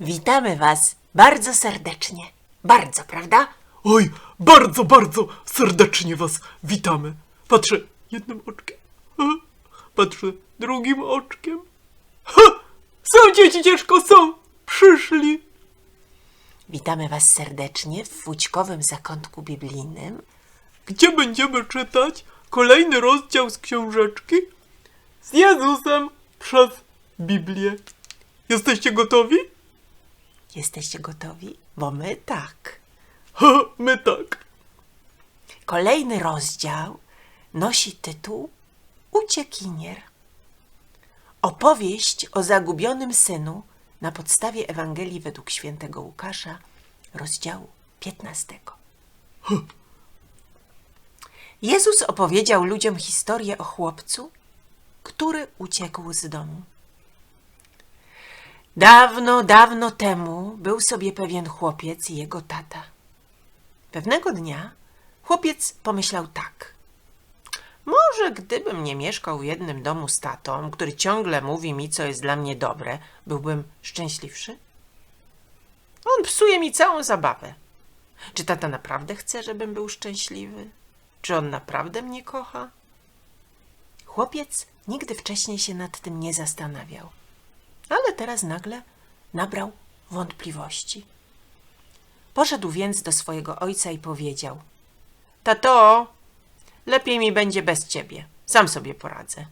Witamy Was bardzo serdecznie. Bardzo, prawda? Oj, bardzo, bardzo serdecznie was witamy. Patrzę jednym oczkiem, ha, patrzę drugim oczkiem. Ha, są dzieci, ciężko są, przyszli. Witamy Was serdecznie w Wódźkowym Zakątku Biblijnym. Gdzie będziemy czytać kolejny rozdział z książeczki? Z Jezusem przez Biblię. Jesteście gotowi? Jesteście gotowi? Bo my tak. Ha, my tak. Kolejny rozdział nosi tytuł Uciekinier. Opowieść o zagubionym synu na podstawie Ewangelii według świętego Łukasza, rozdziału 15. Jezus opowiedział ludziom historię o chłopcu, który uciekł z domu. Dawno, dawno temu był sobie pewien chłopiec i jego tata. Pewnego dnia chłopiec pomyślał tak. Może gdybym nie mieszkał w jednym domu z tatą, który ciągle mówi mi, co jest dla mnie dobre, byłbym szczęśliwszy? On psuje mi całą zabawę. Czy tata naprawdę chce, żebym był szczęśliwy? Czy on naprawdę mnie kocha? Chłopiec nigdy wcześniej się nad tym nie zastanawiał, teraz nagle nabrał wątpliwości. Poszedł więc do swojego ojca i powiedział: Tato, lepiej mi będzie bez ciebie. Sam sobie poradzę.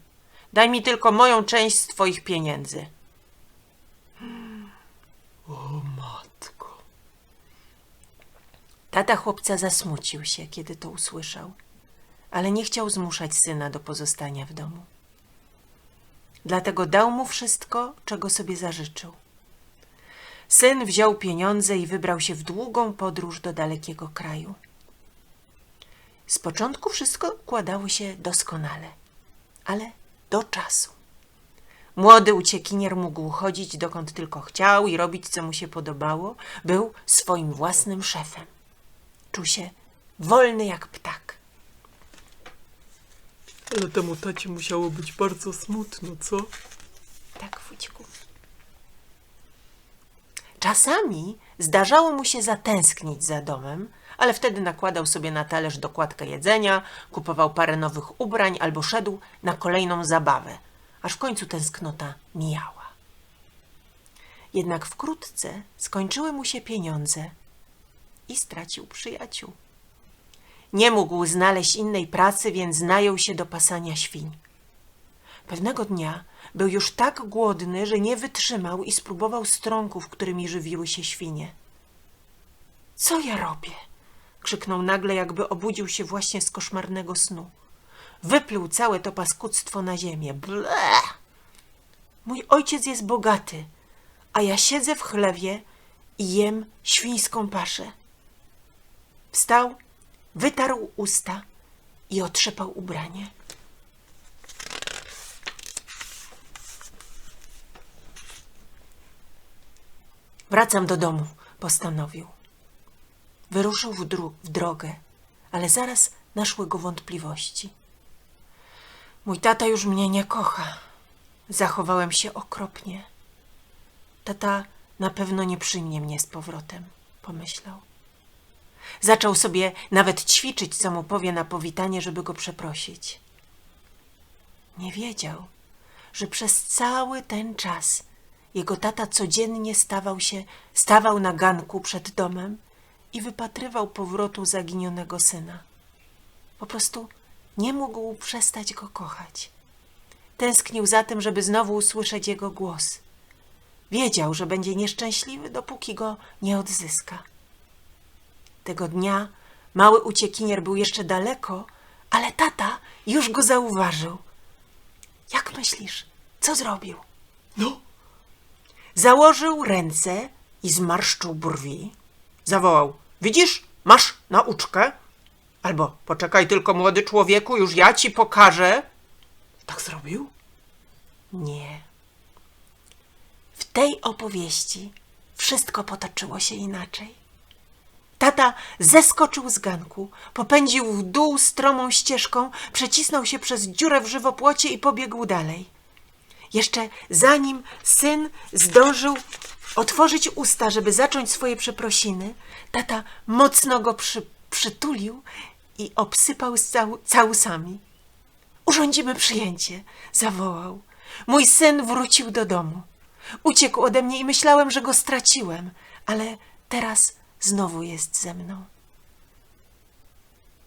Daj mi tylko moją część z twoich pieniędzy. O matko. Tata chłopca zasmucił się, kiedy to usłyszał, ale nie chciał zmuszać syna do pozostania w domu. Dlatego dał mu wszystko, czego sobie zażyczył. Syn wziął pieniądze i wybrał się w długą podróż do dalekiego kraju. Z początku wszystko układało się doskonale, ale do czasu. Młody uciekinier mógł chodzić dokąd tylko chciał i robić, co mu się podobało. Był swoim własnym szefem. Czuł się wolny jak ptak. Ale temu tacie musiało być bardzo smutno, co? Tak, Fućku. Czasami zdarzało mu się zatęsknić za domem, ale wtedy nakładał sobie na talerz dokładkę jedzenia, kupował parę nowych ubrań albo szedł na kolejną zabawę, aż w końcu tęsknota mijała. Jednak wkrótce skończyły mu się pieniądze i stracił przyjaciół. Nie mógł znaleźć innej pracy, więc najął się do pasania świń. Pewnego dnia był już tak głodny, że nie wytrzymał i spróbował strąków, którymi żywiły się świnie. Co ja robię? krzyknął nagle, jakby obudził się właśnie z koszmarnego snu. Wypluł całe to paskudztwo na ziemię. Ble! Mój ojciec jest bogaty, a ja siedzę w chlewie i jem świńską paszę. Wstał, wytarł usta i otrzepał ubranie. Wracam do domu, postanowił. Wyruszył w, w drogę, ale zaraz naszły go wątpliwości. Mój tata już mnie nie kocha. Zachowałem się okropnie. Tata na pewno nie przyjmie mnie z powrotem, pomyślał. Zaczął sobie nawet ćwiczyć, co mu powie na powitanie, żeby go przeprosić. Nie wiedział, że przez cały ten czas jego tata codziennie stawał się, stawał na ganku przed domem i wypatrywał powrotu zaginionego syna. Po prostu nie mógł przestać go kochać. Tęsknił za tym, żeby znowu usłyszeć jego głos. Wiedział, że będzie nieszczęśliwy, dopóki go nie odzyska. Tego dnia mały uciekinier był jeszcze daleko, ale tata już go zauważył. Jak myślisz, co zrobił? No, Założył ręce i zmarszczył brwi. Zawołał: Widzisz, masz nauczkę? Albo poczekaj tylko, młody człowieku, już ja ci pokażę. tak zrobił? Nie. W tej opowieści wszystko potoczyło się inaczej. Tata zeskoczył z ganku, popędził w dół stromą ścieżką, przecisnął się przez dziurę w żywopłocie i pobiegł dalej. Jeszcze zanim syn zdążył otworzyć usta, żeby zacząć swoje przeprosiny, tata mocno go przy, przytulił i obsypał cał, całusami. Urządzimy przyjęcie, zawołał. Mój syn wrócił do domu. Uciekł ode mnie i myślałem, że go straciłem, ale teraz znowu jest ze mną.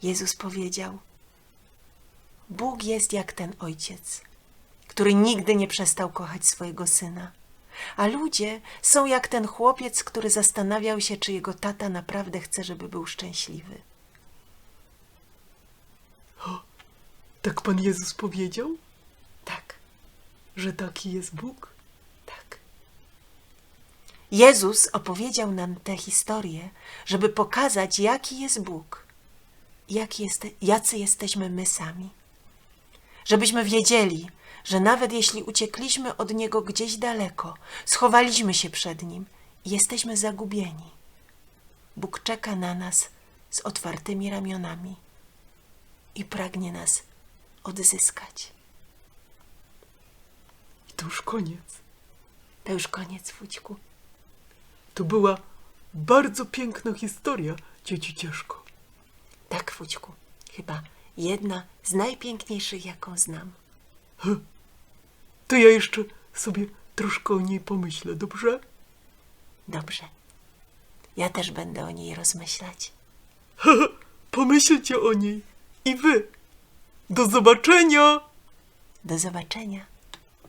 Jezus powiedział: Bóg jest jak ten ojciec, który nigdy nie przestał kochać swojego syna. A ludzie są jak ten chłopiec, który zastanawiał się, czy jego tata naprawdę chce, żeby był szczęśliwy. Tak Pan Jezus powiedział, Tak, że taki jest Bóg? Jezus opowiedział nam tę historię, żeby pokazać, jaki jest Bóg, jak jeste, jacy jesteśmy my sami. Żebyśmy wiedzieli, że nawet jeśli uciekliśmy od Niego gdzieś daleko, schowaliśmy się przed Nim i jesteśmy zagubieni, Bóg czeka na nas z otwartymi ramionami i pragnie nas odzyskać. I to już koniec. To już koniec, Wójciku. To była bardzo piękna historia, dzieci Cieszko. Tak, Wójciku. Chyba jedna z najpiękniejszych, jaką znam. To ja jeszcze sobie troszkę o niej pomyślę, dobrze? Dobrze. Ja też będę o niej rozmyślać. Pomyślcie o niej i wy. Do zobaczenia! Do zobaczenia.